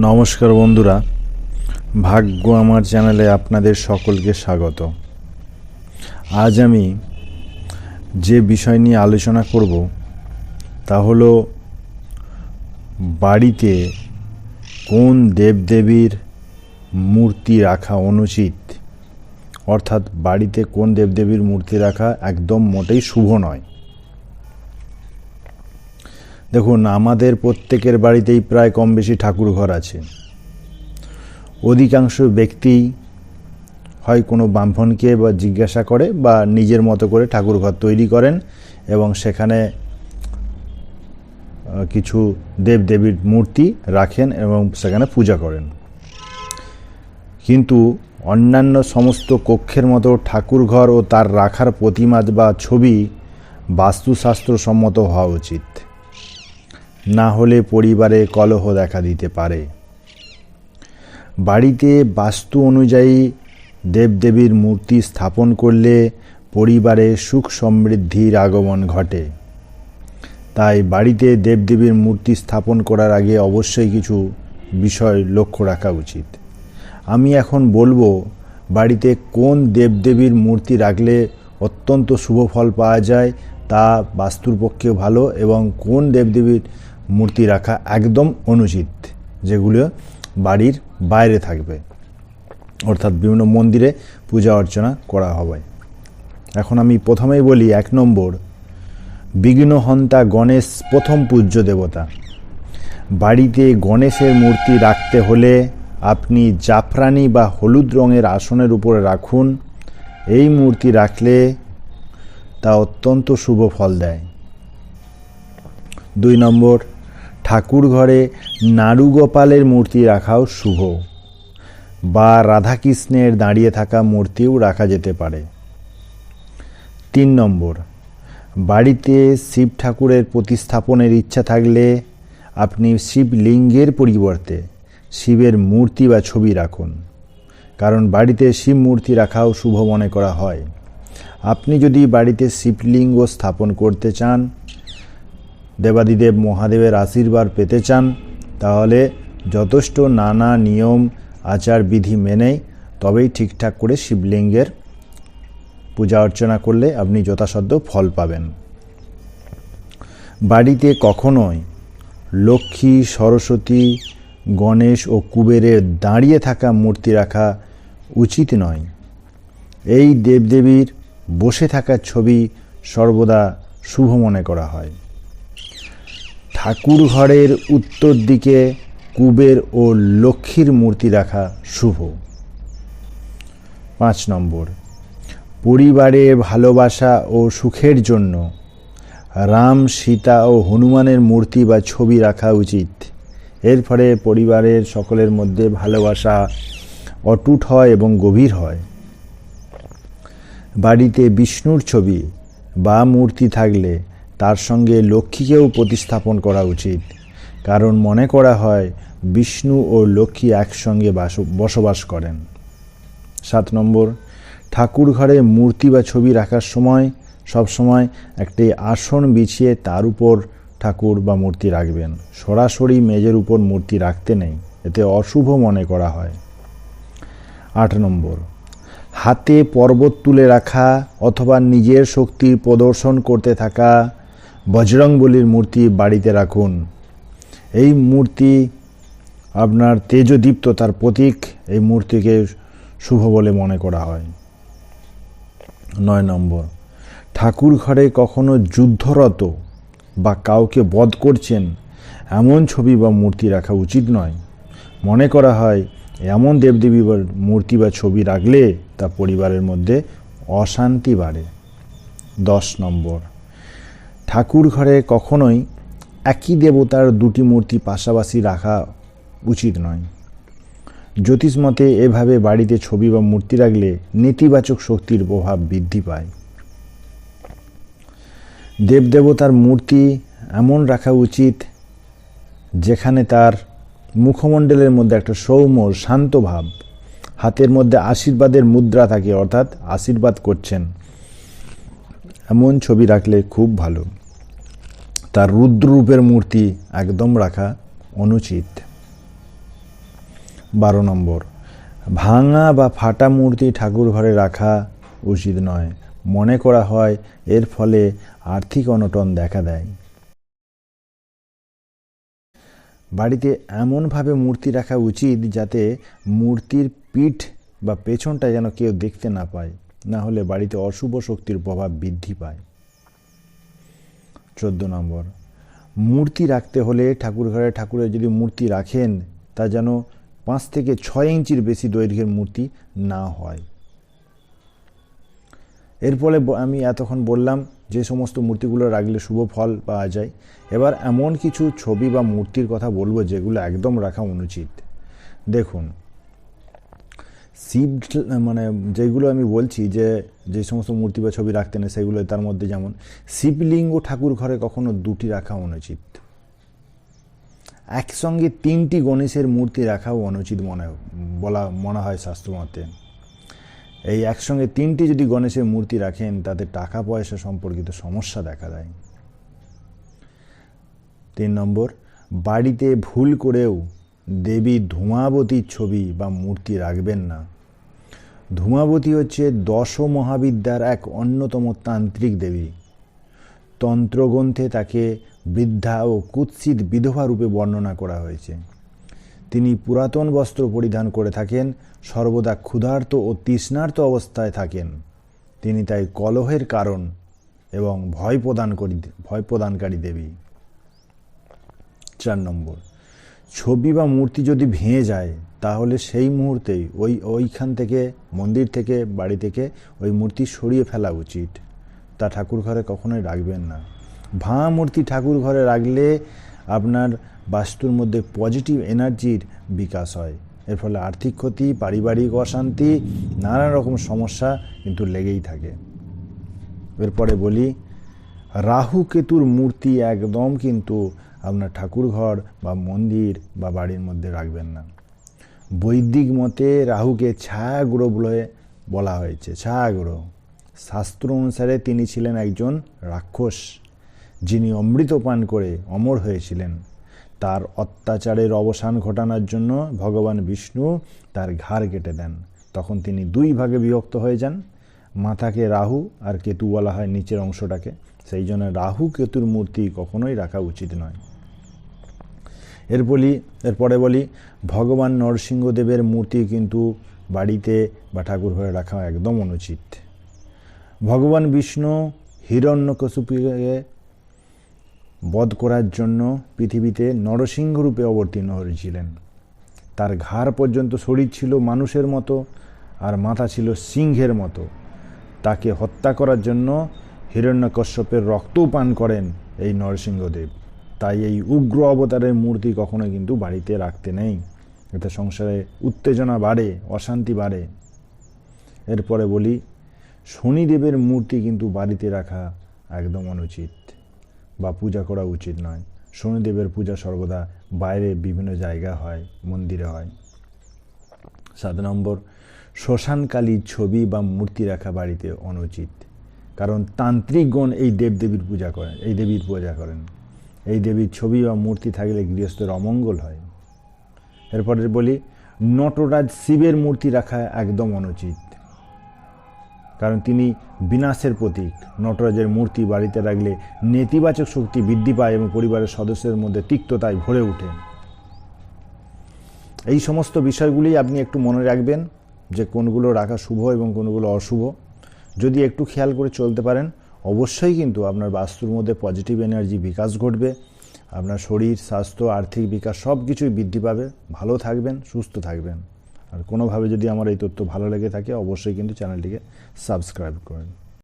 নমস্কার বন্ধুরা, ভাগ্য আমার চ্যানেলে আপনাদের সকলকে স্বাগত। আজ আমি যে বিষয় নিয়ে আলোচনা করব, তা হলো বাড়িতে কোন দেবদেবীর মূর্তি রাখা অনুচিত? অর্থাৎ বাড়িতে কোন দেবদেবীর মূর্তি রাখা একদম মোটেই শুভ নয়। দেখুন, আমাদের প্রত্যেকের বাড়িতেই প্রায় কম বেশি ঠাকুর ঘর আছে। অধিকাংশ ব্যক্তি হয় কোনো ব্রাহ্মণকে বা জিজ্ঞাসা করে বা নিজের মতো করে ঠাকুর ঘর তৈরি করেন এবং সেখানে কিছু দেবদেবীর মূর্তি রাখেন এবং সেখানে পূজা করেন। কিন্তু অন্যান্য সমস্ত কক্ষের মতো ঠাকুর ঘর ও তার রাখার প্রতিমা বা ছবি বাস্তুশাস্ত্র সম্মত হওয়া উচিত। না হলে পরিবারে কলহ দেখা দিতে পারে। বাড়িতে বাস্তু অনুযায়ী দেবদেবীর মূর্তি স্থাপন করলে পরিবারে সুখ সমৃদ্ধির আগমন ঘটে। তাই বাড়িতে দেবদেবীর মূর্তি স্থাপন করার আগে অবশ্যই কিছু বিষয় লক্ষ্য রাখা উচিত। আমি এখন বলব, বাড়িতে কোন দেবদেবীর মূর্তি রাখলে অত্যন্ত শুভ ফল পাওয়া যায় তা বাস্তুর পক্ষেও ভালো এবং কোন দেবদেবীর মূর্তি রাখা একদম অনুচিত, যেগুলো বাড়ির বাইরে থাকবে। অর্থাৎ বিভিন্ন মন্দিরে পূজা অর্চনা করা হবে। এখন আমি প্রথমেই বলি এক নম্বর, বিঘ্নহন্তা গণেশ প্রথম পূজ্য দেবতা। বাড়িতে গণেশের মূর্তি রাখতে হলে আপনি জাফরানি বা হলুদ রঙের আসনের উপরে রাখুন। এই মূর্তি রাখলে তা অত্যন্ত শুভ ফল দেয়। দুই নম্বর ঠাকুর ঘরে নাড়ুগোপালের মূর্তি রাখাও শুভ। বা রাধাকৃষ্ণের দাঁড়িয়ে থাকা মূর্তিও রাখা যেতে পারে। তিন নম্বর, বাড়িতে শিব ঠাকুরের প্রতিস্থাপনের ইচ্ছা থাকলে আপনি শিবলিঙ্গের পরিবর্তে শিবের মূর্তি বা ছবি রাখুন। কারণ বাড়িতে শিব মূর্তি রাখাও শুভ মনে করা হয়। আপনি যদি বাড়িতে শিবলিঙ্গ স্থাপন করতে চান দেবাদিদেব মহাদেবের আশীর্বাদ পেতে চান, তাহলে যথেষ্ট নানা নিয়ম, আচার বিধি মেনেই তবেই ঠিকঠাক করে শিবলিঙ্গের পূজা অর্চনা করলে আপনি যথাসাধ্য ফল পাবেন। বাড়িতে কখনোই লক্ষ্মী, সরস্বতী, গণেশ ও কুবেরের দাঁড়িয়ে থাকা মূর্তি রাখা উচিত নয়। এই দেবদেবীর বসে থাকা ছবি সর্বদা শুভ মনে করা হয়। ঠাকুর ঘরের উত্তর দিকে কুবের ও লক্ষ্মীর মূর্তি রাখা শুভ। পাঁচ নম্বর। পরিবারে ভালোবাসা ও সুখের জন্য রাম, সীতা ও হনুমানের মূর্তি বা ছবি রাখা উচিত। এর ফলে পরিবারের সকলের মধ্যে ভালোবাসা অটুট হয় এবং গভীর হয়। বাড়িতে বিষ্ণুর ছবি বা মূর্তি থাকলে তার সঙ্গে লক্ষ্মীকেও প্রতিস্থাপন করা উচিত। কারণ মনে করা হয়, বিষ্ণু ও লক্ষ্মী একসঙ্গে বাস- বসবাস করেন। সাত নম্বর, ঠাকুর ঘরে মূর্তি বা ছবি রাখার সময়, সব সময় একটি আসন বিছিয়ে তার উপর ঠাকুর বা মূর্তি রাখবেন। সরাসরি মেজের উপর মূর্তি রাখতে নেই, এতে অশুভ মনে করা হয়। আট নম্বর, হাতে পর্বত তুলে রাখা অথবা নিজের শক্তির প্রদর্শন করতে থাকা বজরংবলীর মূর্তি বাড়িতে রাখুন। এই মূর্তি আপনার তেজদীপ্ততার প্রতীক, এই মূর্তিকে শুভ বলে মনে করা হয়। নয় নম্বর, ঠাকুর ঘরে কখনো যুদ্ধরত বা কাউকে বধ করছেন এমন ছবি বা মূর্তি রাখা উচিত নয়। মনে করা হয়, এমন দেবদেবী বা মূর্তি বা ছবি রাখলে তা পরিবারের মধ্যে অশান্তি বাড়ে। দশ নম্বর ঠাকুর ঘরে কখনোই একই দেবতার দুটি মূর্তি পাশাপাশি রাখা উচিত নয়। জ্যোতিষ মতে এভাবে বাড়িতে ছবি বা মূর্তি রাখলে নেতিবাচক শক্তির প্রভাব বৃদ্ধি পায়। দেবদেবতার মূর্তি এমন রাখা উচিত যেখানে তার মুখমণ্ডলের মধ্যে একটা সৌম্য, শান্ত ভাব, হাতের মধ্যে আশীর্বাদের মুদ্রা থাকে, অর্থাৎ আশীর্বাদ করছেন। এমন ছবি রাখলে খুব ভালো। তার রুদ্ররূপের মূর্তি একদম রাখা অনুচিত। বারো নম্বর, ভাঙা বা ফাটা মূর্তি ঠাকুর ঘরে রাখা উচিত নয়। মনে করা হয় এর ফলে আর্থিক অনটন দেখা দেয়। বাড়িতে এমনভাবে মূর্তি রাখা উচিত যাতে মূর্তির পিঠ বা পেছনটা যেন কেউ দেখতে না পায়, না হলে বাড়িতে অশুভ শক্তির প্রভাব বৃদ্ধি পায়। চোদ্দ নম্বর। মূর্তি রাখতে হলে ঠাকুর ঘরে ঠাকুরের যদি মূর্তি রাখেন, তা যেন পাঁচ থেকে ছয় ইঞ্চির বেশি দৈর্ঘ্যের মূর্তি না হয়। এর ফলে আমি এতক্ষণ বললাম যে সমস্ত মূর্তিগুলো রাখলে শুভ ফল পাওয়া যায়। এবার এমন কিছু ছবি বা মূর্তির কথা বলব যেগুলো একদম রাখা অনুচিত। দেখুন শিব মানে যেগুলো আমি বলছি যে যে সমস্ত মূর্তি বা ছবি রাখতেন সেগুলো তার মধ্যে যেমন শিবলিঙ্গ ঠাকুর ঘরে কখনো দুটি রাখা অনুচিত। একসঙ্গে তিনটি গণেশের মূর্তি রাখাও অনুচিত মনে, বলা, মনে হয় শাস্ত্রমতে। এই একসঙ্গে তিনটি যদি গণেশের মূর্তি রাখেন, তাতে টাকা পয়সা সম্পর্কিত সমস্যা দেখা দেয়। তিন নম্বর, বাড়িতে ভুল করেও দেবী ধূমাবতীর ছবি বা মূর্তি রাখবেন না। ধূমাবতী হচ্ছে দশ মহাবিদ্যার এক অন্যতম তান্ত্রিক দেবী। তন্ত্রগ্রন্থে তাকে বৃদ্ধা ও কুৎসিত বিধবা রূপে বর্ণনা করা হয়েছে। তিনি পুরাতন বস্ত্র পরিধান করে থাকেন, সর্বদা ক্ষুধার্ত ও তৃষ্ণার্ত অবস্থায় থাকেন। তিনি তাই কলহের কারণ এবং ভয় প্রদান করি, ভয় প্রদানকারী দেবী। চার নম্বর। ছবি বা মূর্তি যদি ভেঙে যায়, তাহলে সেই মুহূর্তেই ওই ওইখান থেকে, মন্দির থেকে, বাড়ি থেকে ওই মূর্তি সরিয়ে ফেলা উচিত। তা ঠাকুর ঘরে কখনোই রাখবেন না। ভাঙা মূর্তি ঠাকুর ঘরে রাখলে আপনার বাস্তুর মধ্যে পজিটিভ এনার্জির বিকাশ হয়। এর ফলে আর্থিক ক্ষতি, পারিবারিক অশান্তি, নানা রকম সমস্যা কিন্তু লেগেই থাকে। এরপরে বলি, রাহু কেতুর মূর্তি একদম কিন্তু আপনার ঠাকুর ঘর বা মন্দির বা বাড়ির মধ্যে রাখবেন না। বৈদিক মতে রাহুকে ছায়া গ্রহ বলে বলা হয়েছে। ছায়া গ্রহ শাস্ত্র অনুসারে তিনি ছিলেন একজন রাক্ষস, যিনি অমৃত পান করে অমর হয়েছিলেন। তার অত্যাচারের অবসান ঘটানোর জন্য ভগবান বিষ্ণু তার ঘাড় কেটে দেন। তখন তিনি দুই ভাগে বিভক্ত হয়ে যান। মাথাকে রাহু আর কেতু বলা হয় নিচের অংশটাকে। সেই জন্য রাহু কেতুর মূর্তি কখনোই রাখা উচিত নয়। এর বলি এরপরে বলি, ভগবান নরসিংহদেবের মূর্তি কিন্তু বাড়িতে বা ঠাকুর ঘরে রাখা একদম অনুচিত। ভগবান বিষ্ণু হিরণ্যকশুপিকে বধ করার জন্য পৃথিবীতে নরসিংহ রূপে অবতীর্ণ হয়েছিলেন। তার ঘাড় পর্যন্ত শরীর ছিল মানুষের মতো আর মাথা ছিল সিংহের মতো। তাকে হত্যা করার জন্য হিরণ্যকশ্যপের রক্তও পান করেন এই নরসিংহদেব। তাই এই উগ্র অবতারের মূর্তি কখনো কিন্তু বাড়িতে রাখতে নেই। এতে সংসারে উত্তেজনা বাড়ে, অশান্তি বাড়ে। এরপরে বলি, শনিদেবের মূর্তি কিন্তু বাড়িতে রাখা একদম অনুচিত বা পূজা করা উচিত নয়। শনিদেবের পূজা সর্বদা বাইরে বিভিন্ন জায়গা হয়, মন্দিরে হয়। সাত নম্বর, শ্মশানকালীর ছবি বা মূর্তি রাখা বাড়িতে অনুচিত। কারণ তান্ত্রিকগণ এই দেবদেবীর পূজা করেন, এই দেবীর পূজা করেন। এই দেবীর ছবি বা মূর্তি থাকলে গৃহস্থের অমঙ্গল হয়। এরপরে বলি, নটরাজ শিবের মূর্তি রাখা একদম অনুচিত। কারণ তিনি বিনাশের প্রতীক। নটরাজের মূর্তি বাড়িতে রাখলে নেতিবাচক শক্তি বৃদ্ধি পায় এবং পরিবারের সদস্যের মধ্যে তিক্ততায় ভরে ওঠে। এই সমস্ত বিষয়গুলি আপনি একটু মনে রাখবেন যে কোনগুলো রাখা শুভ এবং কোনগুলো অশুভ। যদি একটু খেয়াল করে চলতে পারেন অবশ্যই কিন্তু আপনার বাস্তুর মধ্যে পজিটিভ এনার্জি বিকাশ ঘটবে, আপনার শরীর, স্বাস্থ্য, আর্থিক বিকাশ সব কিছুই বৃদ্ধি পাবে। ভালো থাকবেন, সুস্থ থাকবেন। আর কোনোভাবে যদি আমার এই তথ্য ভালো লেগে থাকে, অবশ্যই কিন্তু চ্যানেলটিকে সাবস্ক্রাইব করেন।